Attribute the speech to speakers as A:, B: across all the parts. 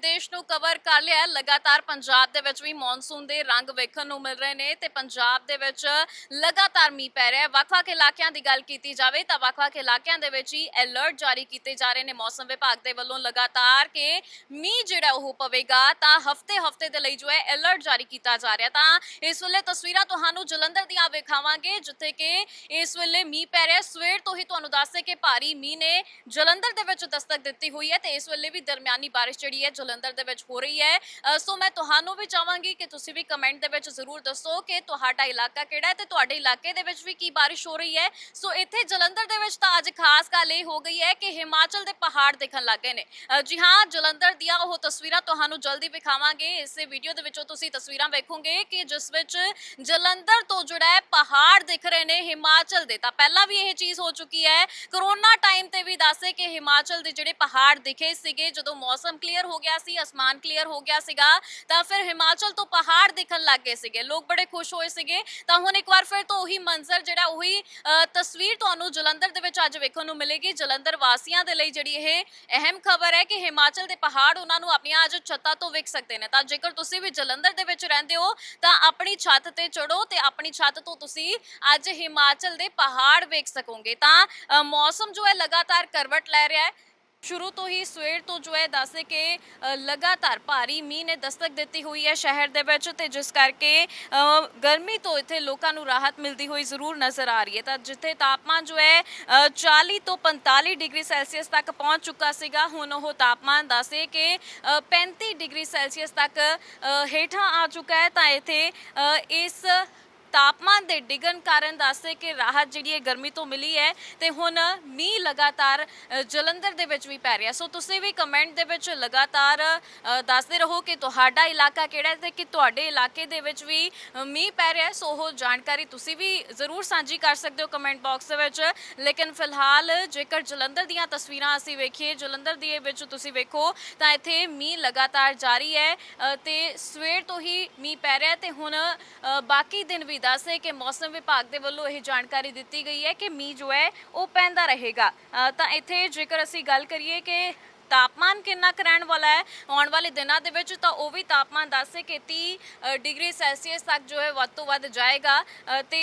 A: ਦੇਸ਼ ਨੂੰ ਕਵਰ ਕਰ ਲਿਆ ਹੈ। ਲਗਾਤਾਰ ਪੰਜਾਬ ਦੇ ਵਿੱਚ ਵੀ ਮੌਨਸੂਨ ਦੇ ਰੰਗ ਵੇਖਣ ਨੂੰ ਮਿਲ ਰਹੇ ਨੇ ਤੇ ਪੰਜਾਬ ਦੇ ਵਿੱਚ ਲਗਾਤਾਰ ਮੀਂਹ ਪੈ ਰਿਹਾ ਹੈ। ਵੱਖ-ਵੱਖ ਇਲਾਕਿਆਂ ਦੀ ਗੱਲ ਕੀਤੀ ਜਾਵੇ ਤਾਂ ਵੱਖ-ਵੱਖ ਇਲਾਕਿਆਂ ਦੇ ਵਿੱਚ ਹੀ ਅਲਰਟ ਜਾਰੀ ਕੀਤੇ ਜਾ ਰਹੇ ਨੇ। ਮੌਸਮ ਵਿਭਾਗ ਦੇ ਵੱਲੋਂ ਲਗਾਤਾਰ ਕਿ ਮੀਂਹ ਜਿਹੜਾ ਉਹ ਪਵੇਗਾ ਤਾਂ ਹਫਤੇ-ਹਫਤੇ ਦੇ ਲਈ ਜੋ ਹੈ ਅਲਰਟ ਜਾਰੀ ਕੀਤਾ ਜਾ ਰਿਹਾ ਤਾਂ ਇਸ ਵੇਲੇ ਤਸਵੀਰਾਂ ਤੁਹਾਨੂੰ ਜਲੰਧਰ ਦੀਆਂ ਵਿਖਾਵਾਂਗੇ, ਜਿੱਥੇ ਕਿ ਇਸ ਵੇਲੇ ਮੀਂਹ ਪੈ ਰਿਹਾ ਸਵੇਰ ਤੋਂ ਹੀ ਤੁਹਾਨੂੰ ਦੱਸਦੇ ਕਿ ਭਾਰੀ ਮੀਂਹ ਨੇ ਜਲੰਧਰ ਦੇ ਵਿੱਚ ਦਸਤਕ ਦਿੱਤੀ ਹੋਈ ਹੈ ਤੇ ਇਸ ਵੇਲੇ ਵੀ ਦਰਮਿਆਨੀ ਬਾਰਿਸ਼ ਜਿਹੜੀ ਹੈ ਜਲੰਧਰ ਦੇ ਵਿੱਚ ਹੋ ਰਹੀ ਹੈ। ਸੋ ਮੈਂ ਤੁਹਾਨੂੰ ਵੀ ਚਾਹਾਂਗੀ ਕਿ ਤੁਸੀਂ ਵੀ ਕਮੈਂਟ ਦੇ ਵਿੱਚ ਜ਼ਰੂਰ ਦੱਸੋ ਕਿ ਤੁਹਾਡਾ ਇਲਾਕਾ ਕਿਹੜਾ ਹੈ ਤੇ ਤੁਹਾਡੇ ਇਲਾਕੇ ਦੇ ਵਿੱਚ ਵੀ ਕੀ ਬਾਰਿਸ਼ ਹੋ ਰਹੀ ਹੈ। ਸੋ ਇੱਥੇ ਜਲੰਧਰ ਦੇ ਵਿੱਚ ਤਾਂ ਅੱਜ ਖਾਸ ਗੱਲ ਇਹ ਹੋ ਗਈ ਹੈ ਕਿ ਹਿਮਾਚਲ ਦੇ ਪਹਾੜ ਦਿਖਣ ਲੱਗ ਗਏ ਨੇ। ਜੀ ਹਾਂ, ਜਲੰਧਰ ਦੀਆਂ ਉਹ ਤਸਵੀਰਾਂ ਤੁਹਾਨੂੰ ਜਲਦੀ ਵਿਖਾਵਾਂਗੇ। ਇਸੇ ਵੀਡੀਓ ਦੇ ਵਿੱਚੋਂ ਤੁਸੀਂ ਤਸਵੀਰਾਂ ਵੇਖੋਗੇ ਕਿ ਜਿਸ ਵਿੱਚ ਜਲੰਧਰ ਤੋਂ ਜਿਹੜਾ ਹੈ ਪਹਾੜ ਦਿਖ ਰਹੇ ਨੇ ਹਿਮਾਚਲ ਦੇ। ਤਾਂ ਪਹਿਲਾਂ ਵੀ ਇਹ ਚੀਜ਼ ਹੋ ਚੁੱਕੀ ਹੈ। ਕਰੋਨਾ ਟਾਈਮ ਤੇ ਵੀ ਦੱਸੇ ਕਿ ਹਿਮਾਚਲ ਦੇ ਜਿਹੜੇ ਪਹਾੜ ਦਿਖੇ ਸੀਗੇ, ਜਦੋਂ ਮੌਸਮ ਕਲੀਅਰ ਹੋ ਗਿਆ ਸੀ, ਅਸਮਾਨ ਕਲੀਅਰ ਹੋ ਗਿਆ ਸੀਗਾ। ਤਾਂ ਫਿਰ ਹਿਮਾਚਲ ਤੋਂ ਪਹਾੜ ਦਿਖਣ ਲੱਗ ਗਏ ਸੀਗੇ। ਲੋਕ ਬੜੇ ਖੁਸ਼ ਹੋਏ ਸੀਗੇ। ਤਾਂ ਹੁਣ ਇੱਕ ਵਾਰ ਫਿਰ ਤੋਂ ਉਹੀ ਮੰਜ਼ਰ ਜਿਹੜਾ, ਉਹੀ ਤਸਵੀਰ ਤੁਹਾਨੂੰ ਜਲੰਧਰ ਦੇ ਵਿੱਚ ਅੱਜ ਵੇਖਣ ਨੂੰ ਮਿਲੇਗੀ। ਜਲੰਧਰ ਵਾਸੀਆਂ ਦੇ ਲਈ ਜਿਹੜੀ ਇਹ ਅਹਿਮ ਖਬਰ ਹੈ ਕਿ ਹਿਮਾਚਲ ਦੇ ਪਹਾੜ ਉਹਨਾਂ ਨੂੰ ਆਪਣੀਆਂ ਅੱਜ ਛੱਤਾਂ ਤੋਂ ਵੇਖ ਸਕਦੇ ਨੇ। ਤਾਂ ਜੇਕਰ ਤੁਸੀਂ ਵੀ ਜਲੰਧਰ ਦੇ ਵਿੱਚ ਰਹਿੰਦੇ ਹੋ, ਤਾਂ ਆਪਣੀ ਛੱਤ ਤੇ ਚੜੋ ਤੇ ਆਪਣੀ ਛੱਤ ਤੋਂ ਤੁਸੀਂ ਅੱਜ ਹਿਮਾਚਲ ਦੇ ਪਹਾੜ ਵੇਖ ਸਕੋਗੇ। ਤਾਂ ਮੌਸਮ ਜੋ ਹੈ ਲਗਾਤਾਰ ਕਰਵਟ ਲੈ ਰਿਹਾ ਹੈ। ਸ਼ੁਰੂ ਤੋਂ ਹੀ ਸਵੇਰ ਤੋਂ ਜੋ ਹੈ ਦੱਸੇ ਕਿ ਅ, ਲਗਾਤਾਰ ਭਾਰੀ ਮੀਂਹ ਨੇ ਦਸਤਕ ਦਿੱਤੀ ਹੋਈ ਹੈ ਸ਼ਹਿਰ ਦੇ ਵਿੱਚ ਤੇ ਜਿਸ ਕਰਕੇ ਅ, ਗਰਮੀ ਤੋਂ ਇੱਥੇ ਲੋਕਾਂ ਨੂੰ ਰਾਹਤ ਮਿਲਦੀ ਹੋਈ ਜ਼ਰੂਰ ਨਜ਼ਰ ਆ ਰਹੀ ਹੈ। ਤਾਂ ਜਿੱਥੇ ਤਾਪਮਾਨ ਜੋ ਹੈ ਅ, 40 ਤੋਂ 45 ਡਿਗਰੀ ਸੈਲਸੀਅਸ ਤੱਕ ਪਹੁੰਚ ਚੁੱਕਾ ਸੀਗਾ ਹੁਣ ਉਹ ਤਾਪਮਾਨ ਦੱਸਦੇ ਕਿ ਅ, 35 ਡਿਗਰੀ ਸੈਲਸੀਅਸ ਤੱਕ ਅ, ਹੇਠਾਂ ਆ ਚੁੱਕਾ ਹੈ। ਤਾਂ ਇੱਥੇ ਅ, ਇਸ ਤਾਪਮਾਨ ਦੇ ਡਿੱਗਣ ਕਾਰਨ ਦੱਸਦੇ ਕਿ ਰਾਹਤ ਜਿਹੜੀ ਹੈ ਗਰਮੀ ਤੋਂ ਮਿਲੀ ਹੈ ਤੇ ਹੁਣ ਮੀਂਹ ਲਗਾਤਾਰ ਜਲੰਧਰ ਦੇ ਵਿੱਚ ਵੀ ਪੈ ਰਿਹਾ। ਸੋ ਤੁਸੀਂ ਵੀ ਕਮੈਂਟ ਦੇ ਵਿੱਚ ਲਗਾਤਾਰ ਦੱਸਦੇ ਰਹੋ ਕਿ ਤੁਹਾਡਾ ਇਲਾਕਾ ਕਿਹੜਾ ਹੈ ਤੇ ਕਿ ਤੁਹਾਡੇ ਇਲਾਕੇ ਦੇ ਵਿੱਚ ਵੀ ਮੀਂਹ ਪੈ ਰਿਹਾ ਸੋ ਉਹ ਜਾਣਕਾਰੀ ਤੁਸੀਂ ਵੀ ਜ਼ਰੂਰ ਸਾਂਝੀ ਕਰ ਸਕਦੇ ਹੋ ਕਮੈਂਟ ਬਾਕਸ ਦੇ ਵਿੱਚ। ਲੇਕਿਨ ਫਿਲਹਾਲ ਜੇਕਰ ਜਲੰਧਰ ਦੀਆਂ ਤਸਵੀਰਾਂ ਅਸੀਂ ਵੇਖੀਏ ਜਲੰਧਰ ਦੀ ਵਿੱਚ ਤੁਸੀਂ ਵੇਖੋ ਤਾਂ ਇੱਥੇ ਮੀਂਹ ਲਗਾਤਾਰ ਜਾਰੀ ਹੈ। ਅ, ਤੇ ਸਵੇਰ ਤੋਂ ਹੀ ਮੀਂਹ ਪੈ ਰਿਹਾ ਹੈ ਤੇ ਹੁਣ ਬਾਕੀ ਦਿਨ ਵੀ ਦੱਸੇ ਕਿ ਮੌਸਮ ਵਿਭਾਗ ਦੇ ਵੱਲੋਂ ਇਹ ਜਾਣਕਾਰੀ ਦਿੱਤੀ ਗਈ ਹੈ ਕਿ ਮੀਂਹ ਜੋ ਹੈ ਉਹ ਪੈਂਦਾ ਰਹੇਗਾ। ਤਾਂ ਇੱਥੇ ਜੇਕਰ ਅਸੀਂ ਗੱਲ ਕਰੀਏ ਕਿ ਤਾਪਮਾਨ ਕਿੰਨਾ ਕੁ ਰਹਿਣ ਵਾਲਾ ਹੈ ਆਉਣ ਵਾਲੇ ਦਿਨਾਂ ਦੇ ਵਿੱਚ ਤਾਂ ਉਹ ਵੀ ਤਾਪਮਾਨ ਦੱਸੇ ਕਿ 30 ਡਿਗਰੀ ਸੈਲਸੀਅਸ ਤੱਕ ਜੋ ਹੈ ਵੱਧ ਤੋਂ ਵੱਧ ਜਾਏਗਾ। ਅ, ਤੇ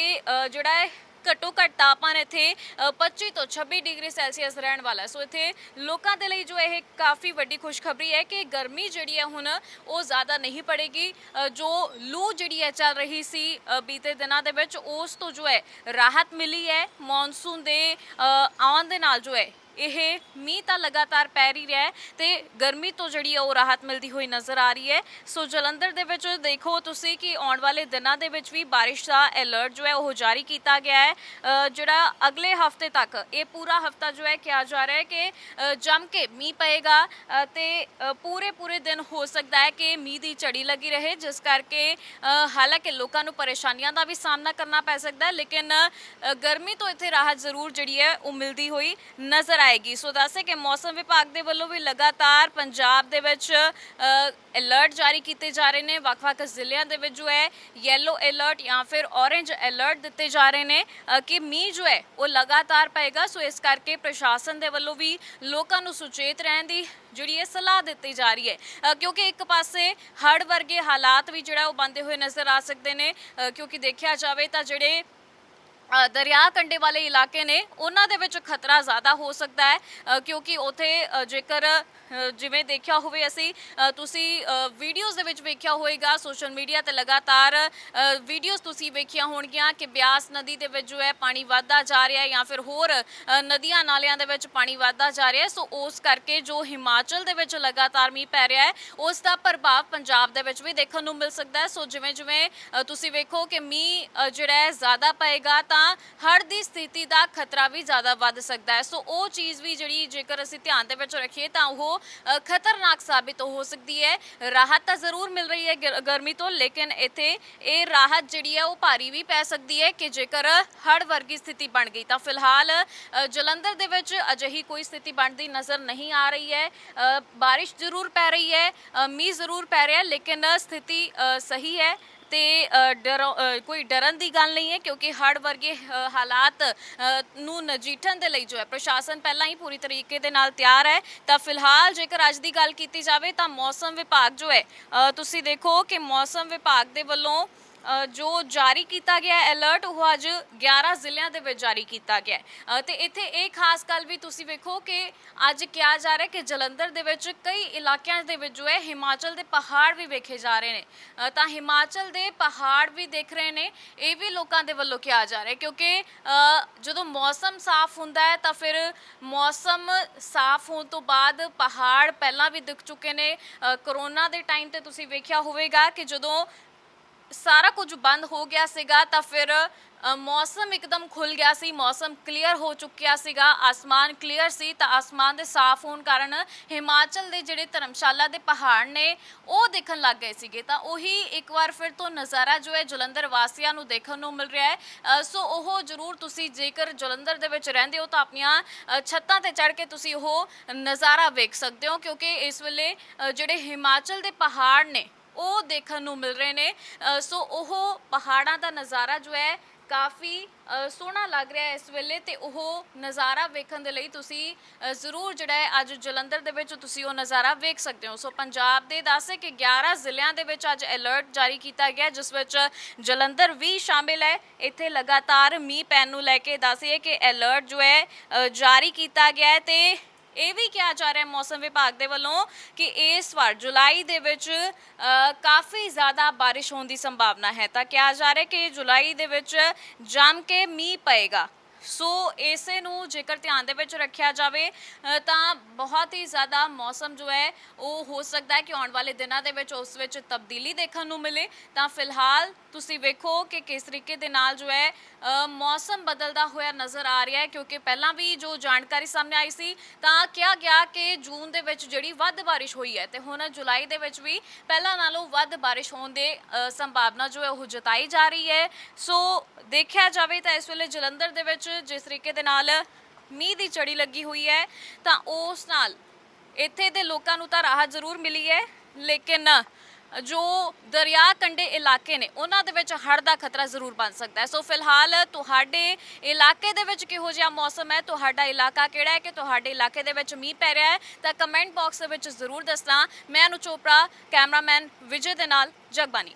A: ਜਿਹੜਾ ਹੈ ਘੱਟੋ ਘੱਟ ਤਾਪਮਾਨ ਇੱਥੇ ਅ, 25 ਤੋਂ 26 ਡਿਗਰੀ ਸੈਲਸੀਅਸ ਰਹਿਣ ਵਾਲਾ ਸੋ ਇੱਥੇ ਲੋਕਾਂ ਦੇ ਲਈ ਜੋ ਇਹ ਕਾਫੀ ਵੱਡੀ ਖੁਸ਼ਖਬਰੀ ਹੈ ਕਿ ਗਰਮੀ ਜਿਹੜੀ ਹੈ ਹੁਣ ਉਹ ਜ਼ਿਆਦਾ ਨਹੀਂ ਪੜੇਗੀ। ਜੋ ਲੂ ਜਿਹੜੀ ਹੈ ਚੱਲ ਰਹੀ ਸੀ ਬੀਤੇ ਦਿਨਾਂ ਦੇ ਵਿੱਚ ਉਸ ਤੋਂ ਜੋ ਹੈ ਰਾਹਤ ਮਿਲੀ ਹੈ। ਮੌਨਸੂਨ ਦੇ ਆਉਣ ਦੇ ਨਾਲ ਜੋ ਹੈ ਇਹ ਮੀਂਹ ਤਾਂ ਲਗਾਤਾਰ ਪੈ ਰਹੀ ਰਿਹਾ ਹੈ ਤੇ ਗਰਮੀ ਤੋਂ ਜਿਹੜੀ ਹੈ ਉਹ ਰਾਹਤ ਮਿਲਦੀ ਹੋਈ ਨਜ਼ਰ ਆ ਰਹੀ ਹੈ। ਸੋ ਜਲੰਧਰ ਦੇ ਵਿੱਚ ਦੇਖੋ ਤੁਸੀਂ ਕਿ ਆਉਣ ਵਾਲੇ ਦਿਨਾਂ ਦੇ ਵਿੱਚ ਵੀ ਬਾਰਿਸ਼ ਦਾ ਅਲਰਟ ਜੋ ਹੈ ਉਹ ਜਾਰੀ ਕੀਤਾ ਗਿਆ ਹੈ। ਜਿਹੜਾ ਅਗਲੇ ਹਫ਼ਤੇ ਤੱਕ ਇਹ ਪੂਰਾ ਹਫਤਾ ਜੋ ਹੈ ਕਿਹਾ ਜਾ ਰਿਹਾ ਹੈ ਕਿ ਅ, ਜੰਮ ਕੇ ਮੀਂਹ ਪਏਗਾ ਅ, ਤੇ ਪੂਰੇ ਪੂਰੇ ਦਿਨ ਹੋ ਸਕਦਾ ਹੈ ਕਿ ਮੀਂਹ ਦੀ ਝੜੀ ਲੱਗੀ ਰਹੇ ਜਿਸ ਕਰਕੇ ਹਾਲਾਂਕਿ ਲੋਕਾਂ ਨੂੰ ਪਰੇਸ਼ਾਨੀਆਂ ਦਾ ਵੀ ਸਾਹਮਣਾ ਕਰਨਾ ਪੈ ਸਕਦਾ ਹੈ ਲੇਕਿਨ ਗਰਮੀ ਤੋਂ ਇੱਥੇ ਰਾਹਤ ਜ਼ਰੂਰ ਜਿਹੜੀ ਹੈ ਉਹ ਮਿਲਦੀ ਹੋਈ ਨਜ਼ਰ ਆਏਗੀ। ਸੋ ਦੱਸੇ ਕਿ ਮੌਸਮ ਵਿਭਾਗ ਦੇ ਵੱਲੋਂ ਵੀ ਲਗਾਤਾਰ ਪੰਜਾਬ ਦੇ ਵਿੱਚ ਅਲਰਟ ਜਾਰੀ ਕੀਤੇ ਜਾ ਰਹੇ ਨੇ। ਵੱਖ-ਵੱਖ ਜ਼ਿਲ੍ਹਿਆਂ ਦੇ ਵਿੱਚ ਜੋ ਹੈ ਯੈਲੋ ਅਲਰਟ ਜਾਂ ਫਿਰ ਔਰੇਂਜ ਅਲਰਟ ਦਿੱਤੇ ਜਾ ਰਹੇ ਨੇ। ਕਿ ਮੀਂਹ ਜੋ ਹੈ, ਉਹ ਲਗਾਤਾਰ ਪਏਗਾ। ਸੋ ਇਸ ਕਰਕੇ ਪ੍ਰਸ਼ਾਸਨ ਦੇ ਵੱਲੋਂ ਵੀ ਲੋਕਾਂ ਨੂੰ ਸੁਚੇਤ ਰਹਿਣ ਦੀ ਜਿਹੜੀ ਹੈ ਸਲਾਹ ਦਿੱਤੀ ਜਾ ਰਹੀ ਹੈ। ਕਿਉਂਕਿ ਇੱਕ ਪਾਸੇ ਹੜ੍ਹ ਵਰਗੇ ਹਾਲਾਤ ਵੀ ਜਿਹੜਾ ਉਹ ਬੰਦੇ ਹੋਏ ਨਜ਼ਰ ਆ ਸਕਦੇ ਨੇ। ਕਿਉਂਕਿ ਦੇਖਿਆ ਜਾਵੇ ਤਾਂ ਜਿਹੜੇ ਦਰਿਆ ਕੰਢੇ ਵਾਲੇ ਇਲਾਕੇ ਨੇ ਉਹਨਾਂ ਦੇ ਵਿੱਚ ਖਤਰਾ ਜ਼ਿਆਦਾ ਹੋ ਸਕਦਾ ਹੈ ਕਿਉਂਕਿ ਉਥੇ ਜੇਕਰ ਜਿਵੇਂ ਦੇਖਿਆ ਹੋਵੇ ਅਸੀਂ ਤੁਸੀਂ ਵੀਡੀਓਜ਼ ਦੇ ਵਿੱਚ ਵੇਖਿਆ ਹੋਵੇਗਾ ਸੋਸ਼ਲ ਮੀਡੀਆ ਤੇ ਲਗਾਤਾਰ ਵੀਡੀਓਜ਼ ਤੁਸੀਂ ਵੇਖੀਆਂ ਹੋਣਗੀਆਂ ਕਿ ਬਿਆਸ ਨਦੀ ਦੇ ਵਿੱਚ ਜੋ ਹੈ ਪਾਣੀ ਵੱਧਦਾ ਜਾ ਰਿਹਾ ਹੈ ਜਾਂ ਫਿਰ ਹੋਰ ਨਦੀਆਂ ਨਾਲਿਆਂ ਦੇ ਵਿੱਚ ਪਾਣੀ ਵੱਧਦਾ ਜਾ ਰਿਹਾ ਹੈ। ਸੋ ਉਸ ਕਰਕੇ ਜੋ ਹਿਮਾਚਲ ਦੇ ਵਿੱਚ ਲਗਾਤਾਰ ਮੀਂਹ ਪੈ ਰਿਹਾ ਹੈ, ਉਸ ਦਾ ਪ੍ਰਭਾਵ ਪੰਜਾਬ ਦੇ ਵਿੱਚ ਵੀ ਦੇਖਣ ਨੂੰ ਮਿਲ ਸਕਦਾ ਹੈ। ਸੋ ਜਿਵੇਂ ਜਿਵੇਂ ਤੁਸੀਂ ਵੇਖੋ ਕਿ ਮੀਂਹ ਜਿਹੜਾ ਹੈ, ਜ਼ਿਆਦਾ ਪਏਗਾ ਤਾਂ ਹੜ੍ਹ ਦੀ ਸਥਿਤੀ ਦਾ ਖਤਰਾ ਵੀ ਜ਼ਿਆਦਾ ਵੱਧ ਸਕਦਾ ਹੈ। ਸੋ ਉਹ ਚੀਜ਼ ਵੀ ਜਿਹੜੀ ਜੇਕਰ ਅਸੀਂ ਧਿਆਨ ਦੇ ਵਿੱਚ ਰੱਖੀਏ ਤਾਂ ਉਹ ਖਤਰਨਾਕ ਸਾਬਿਤ ਹੋ ਸਕਦੀ ਹੈ। ਰਾਹਤ ਤਾਂ ਜ਼ਰੂਰ ਮਿਲ ਰਹੀ ਹੈ ਗਰਮੀ ਤੋਂ, ਲੇਕਿਨ ਇੱਥੇ ਇਹ ਰਾਹਤ ਜਿਹੜੀ ਹੈ ਉਹ ਭਾਰੀ ਵੀ ਪੈ ਸਕਦੀ ਹੈ ਕਿ ਜੇਕਰ ਹੜ੍ਹ ਵਰਗੀ ਸਥਿਤੀ ਬਣ ਗਈ ਤਾਂ ਫਿਲਹਾਲ ਜਲੰਧਰ ਦੇ ਵਿੱਚ ਅਜਿਹੀ ਕੋਈ ਸਥਿਤੀ ਬਣਦੀ ਨਜ਼ਰ ਨਹੀਂ ਆ ਰਹੀ ਹੈ। ਬਾਰਿਸ਼ ਜ਼ਰੂਰ ਪੈ ਰਹੀ ਹੈ ਮੀਂਹ ਜ਼ਰੂਰ ਪੈ ਰਿਹਾ, ਲੇਕਿਨ ਸਥਿਤੀ ਸਹੀ ਹੈ। ਤੇ ਡਰੋ- ਅ, ਕੋਈ ਡਰਨ ਦੀ ਗੱਲ ਨਹੀਂ ਹੈ ਕਿਉਂਕਿ ਹੜ੍ਹ ਵਰਗੇ ਅ, ਹਾਲਾਤ ਅ, ਨੂੰ ਨਜਿੱਠਣ ਦੇ ਲਈ ਜੋ ਹੈ ਪ੍ਰਸ਼ਾਸਨ ਪਹਿਲਾਂ ਹੀ ਪੂਰੀ ਤਰੀਕੇ ਦੇ ਨਾਲ ਤਿਆਰ ਹੈ। ਤਾਂ ਫਿਲਹਾਲ ਜੇਕਰ ਅੱਜ ਦੀ ਗੱਲ ਕੀਤੀ ਜਾਵੇ ਤਾਂ ਮੌਸਮ ਵਿਭਾਗ ਜੋ ਹੈ ਅ, ਤੁਸੀਂ ਦੇਖੋ ਕਿ ਮੌਸਮ ਵਿਭਾਗ ਦੇ ਵੱਲੋਂ ਅ, ਜੋ ਜਾਰੀ ਕੀਤਾ ਗਿਆ ਅਲਰਟ ਉਹ ਅੱਜ 11 ਜ਼ਿਲ੍ਹਿਆਂ ਦੇ ਵਿੱਚ ਜਾਰੀ ਕੀਤਾ ਗਿਆ ਹੈ। ਅ, ਤੇ ਇੱਥੇ ਇਹ ਖਾਸ ਗੱਲ ਵੀ ਤੁਸੀਂ ਵੇਖੋ ਕਿ ਅੱਜ ਕਿਹਾ ਜਾ ਰਿਹਾ ਕਿ ਜਲੰਧਰ ਦੇ ਵਿੱਚ ਕਈ ਇਲਾਕਿਆਂ ਦੇ ਵਿੱਚ ਜੋ ਹੈ ਹਿਮਾਚਲ ਦੇ ਪਹਾੜ ਵੀ ਵੇਖੇ ਜਾ ਰਹੇ ਨੇ। ਅ, ਤਾਂ ਹਿਮਾਚਲ ਦੇ ਪਹਾੜ ਵੀ ਦੇਖ ਰਹੇ ਨੇ। ਇਹ ਵੀ ਲੋਕਾਂ ਦੇ ਵੱਲੋਂ ਕਿਹਾ ਜਾ ਰਿਹਾ ਕਿਉਂਕਿ ਅ, ਜਦੋਂ ਮੌਸਮ ਸਾਫ਼ ਹੁੰਦਾ ਹੈ ਤਾਂ ਫਿਰ ਮੌਸਮ ਸਾਫ਼ ਹੋਣ ਤੋਂ ਬਾਅਦ ਪਹਾੜ ਪਹਿਲਾਂ ਵੀ ਦਿਖ ਚੁੱਕੇ ਨੇ। ਅ, ਕਰੋਨਾ ਦੇ ਟਾਈਮ ਤੇ ਤੁਸੀਂ ਵੇਖਿਆ ਹੋਵੇਗਾ ਕਿ ਜਦੋਂ ਸਾਰਾ ਕੁਝ ਬੰਦ ਹੋ ਗਿਆ ਸੀਗਾ ਤਾਂ ਫਿਰ ਅ, ਮੌਸਮ ਇੱਕਦਮ ਖੁੱਲ ਗਿਆ ਸੀ ਮੌਸਮ ਕਲੀਅਰ ਹੋ ਚੁੱਕਿਆ ਸੀਗਾ ਆਸਮਾਨ ਕਲੀਅਰ ਸੀ ਤਾਂ ਆਸਮਾਨ ਦੇ ਸਾਫ਼ ਹੋਣ ਕਾਰਨ ਹਿਮਾਚਲ ਦੇ ਜਿਹੜੇ ਧਰਮਸ਼ਾਲਾ ਦੇ ਪਹਾੜ ਨੇ ਉਹ ਦੇਖਣ ਲੱਗ ਗਏ ਸੀਗੇ ਤਾਂ ਉਹੀ ਇੱਕ ਵਾਰ ਫਿਰ ਤੋਂ ਨਜ਼ਾਰਾ ਜੋ ਹੈ ਜਲੰਧਰ ਵਾਸੀਆਂ ਨੂੰ ਦੇਖਣ ਨੂੰ ਮਿਲ ਰਿਹਾ ਹੈ। ਅ, ਸੋ ਉਹ ਜ਼ਰੂਰ ਤੁਸੀਂ ਜੇਕਰ ਜਲੰਧਰ ਦੇ ਵਿੱਚ ਰਹਿੰਦੇ ਹੋ ਤਾਂ ਆਪਣੀਆਂ ਅ, ਛੱਤਾਂ ਤੇ ਚੜ੍ਹ ਕੇ ਤੁਸੀਂ ਉਹ ਨਜ਼ਾਰਾ ਵੇਖ ਸਕਦੇ ਹੋ ਕਿਉਂਕਿ ਇਸ ਵੇਲੇ ਅ, ਜਿਹੜੇ ਹਿਮਾਚਲ ਦੇ ਪਹਾੜ ਨੇ ਉਹ ਦੇਖਣ ਨੂੰ ਮਿਲ ਰਹੇ ਨੇ। ਅ, ਸੋ ਉਹ ਪਹਾੜਾਂ ਦਾ ਨਜ਼ਾਰਾ ਜੋ ਹੈ ਕਾਫੀ ਅ, ਸੋਹਣਾ ਲੱਗ ਰਿਹਾ ਹੈ ਇਸ ਵੇਲੇ ਤੇ ਉਹ ਨਜ਼ਾਰਾ ਵੇਖਣ ਦੇ ਲਈ ਤੁਸੀਂ ਅ, ਜ਼ਰੂਰ ਜਿਹੜਾ ਹੈ ਅੱਜ ਜਲੰਧਰ ਦੇ ਵਿੱਚ ਤੁਸੀਂ ਉਹ ਨਜ਼ਾਰਾ ਵੇਖ ਸਕਦੇ ਹੋ। ਸੋ ਪੰਜਾਬ ਦੇ ਦੱਸੇ ਕਿ 11 ਜ਼ਿਲ੍ਹਿਆਂ ਦੇ ਵਿੱਚ ਅੱਜ ਅਲਰਟ ਜਾਰੀ ਕੀਤਾ ਗਿਆ ਜਿਸ ਵਿੱਚ ਜਲੰਧਰ ਵੀ ਸ਼ਾਮਿਲ ਹੈ। ਇੱਥੇ ਲਗਾਤਾਰ ਮੀਂਹ ਪੈਣ ਨੂੰ ਲੈ ਕੇ ਦੱਸਿਏ ਕਿ ਅਲਰਟ ਜੋ ਹੈ ਅ, ਜਾਰੀ ਕੀਤਾ ਗਿਆ ਹੈ ਤੇ ਇਹ ਵੀ ਕਿਹਾ ਜਾ ਰਿਹਾ ਹੈ ਮੌਸਮ ਵਿਭਾਗ ਦੇ ਵੱਲੋਂ ਕਿ ਇਸ ਵਾਰ ਜੁਲਾਈ ਦੇ ਵਿੱਚ ਕਾਫੀ ਜ਼ਿਆਦਾ ਬਾਰਿਸ਼ ਹੋਣ ਦੀ ਸੰਭਾਵਨਾ ਹੈ। ਤਾਂ ਕਿਹਾ ਜਾ ਰਿਹਾ ਕਿ ਜੁਲਾਈ ਦੇ ਵਿੱਚ ਜੰਮ ਕੇ ਮੀਂਹ ਪਏਗਾ। ਸੋ ਇਸੇ ਨੂੰ ਜੇਕਰ ਧਿਆਨ ਦੇ ਵਿੱਚ ਰੱਖਿਆ ਜਾਵੇ ਅ, ਤਾਂ ਬਹੁਤ ਹੀ ਜ਼ਿਆਦਾ ਮੌਸਮ ਜੋ ਹੈ ਉਹ ਹੋ ਸਕਦਾ ਹੈ ਕਿ ਆਉਣ ਵਾਲੇ ਦਿਨਾਂ ਦੇ ਵਿੱਚ ਉਸ ਵਿੱਚ ਤਬਦੀਲੀ ਦੇਖਣ ਨੂੰ ਮਿਲੇ। ਤਾਂ ਫਿਲਹਾਲ ਤੁਸੀਂ ਵੇਖੋ ਕਿ ਕਿਸ ਤਰੀਕੇ ਦੇ ਨਾਲ ਜੋ ਹੈ ਅ, ਮੌਸਮ ਬਦਲਦਾ ਹੋਇਆ ਨਜ਼ਰ ਆ ਰਿਹਾ ਹੈ ਕਿਉਂਕਿ ਪਹਿਲਾਂ ਵੀ ਜੋ ਜਾਣਕਾਰੀ ਸਾਹਮਣੇ ਆਈ ਸੀ ਤਾਂ ਕਿਹਾ ਗਿਆ ਕਿ ਜੂਨ ਦੇ ਵਿੱਚ ਜਿਹੜੀ ਵੱਧ ਬਾਰਿਸ਼ ਹੋਈ ਹੈ ਤੇ ਹੁਣ ਜੁਲਾਈ ਦੇ ਵਿੱਚ ਵੀ ਪਹਿਲਾਂ ਨਾਲੋਂ ਵੱਧ ਬਾਰਿਸ਼ ਹੋਣ ਦੇ ਅ, ਸੰਭਾਵਨਾ ਜੋ ਹੈ ਉਹ ਜਤਾਈ ਜਾ ਰਹੀ ਹੈ। ਸੋ ਦੇਖਿਆ ਜਾਵੇ ਤਾਂ ਇਸ ਵੇਲੇ ਜਲੰਧਰ ਦੇ ਵਿੱਚ ਜਿਸ ਤਰੀਕੇ ਦੇ ਨਾਲ ਮੀਂਹ ਦੀ ਚੜੀ ਲੱਗੀ ਹੋਈ ਹੈ, ਤਾਂ ਉਸ ਨਾਲ ਇੱਥੇ ਦੇ ਲੋਕਾਂ ਨੂੰ ਤਾਂ ਰਾਹਤ ਜ਼ਰੂਰ ਮਿਲੀ ਹੈ, ਲੇਕਿਨ ਜੋ ਦਰਿਆ ਕੰਢੇ ਇਲਾਕੇ ਨੇ, ਉਹਨਾਂ ਦੇ ਵਿੱਚ ਹੜ੍ਹ ਦਾ ਖਤਰਾ ਜ਼ਰੂਰ ਬਣ ਸਕਦਾ ਹੈ। ਸੋ ਫਿਲਹਾਲ ਤੁਹਾਡੇ ਇਲਾਕੇ ਦੇ ਵਿੱਚ ਕਿਹੋ ਜਿਹਾ ਮੌਸਮ ਹੈ? ਤੁਹਾਡਾ ਇਲਾਕਾ ਕਿਹੜਾ ਹੈ ਕਿ ਤੁਹਾਡੇ ਇਲਾਕੇ ਦੇ ਵਿੱਚ ਮੀਂਹ ਪੈ ਰਿਹਾ ਹੈ? ਤਾਂ ਕਮੈਂਟ ਬਾਕਸ ਦੇ ਵਿੱਚ ਜ਼ਰੂਰ ਦੱਸਣਾ। ਮੈਂ ਅਨੂ ਚੋਪੜਾ, ਕੈਮਰਾਮੈਨ ਵਿਜੇ ਦੇ ਨਾਲ ਜਗਬਾਨੀ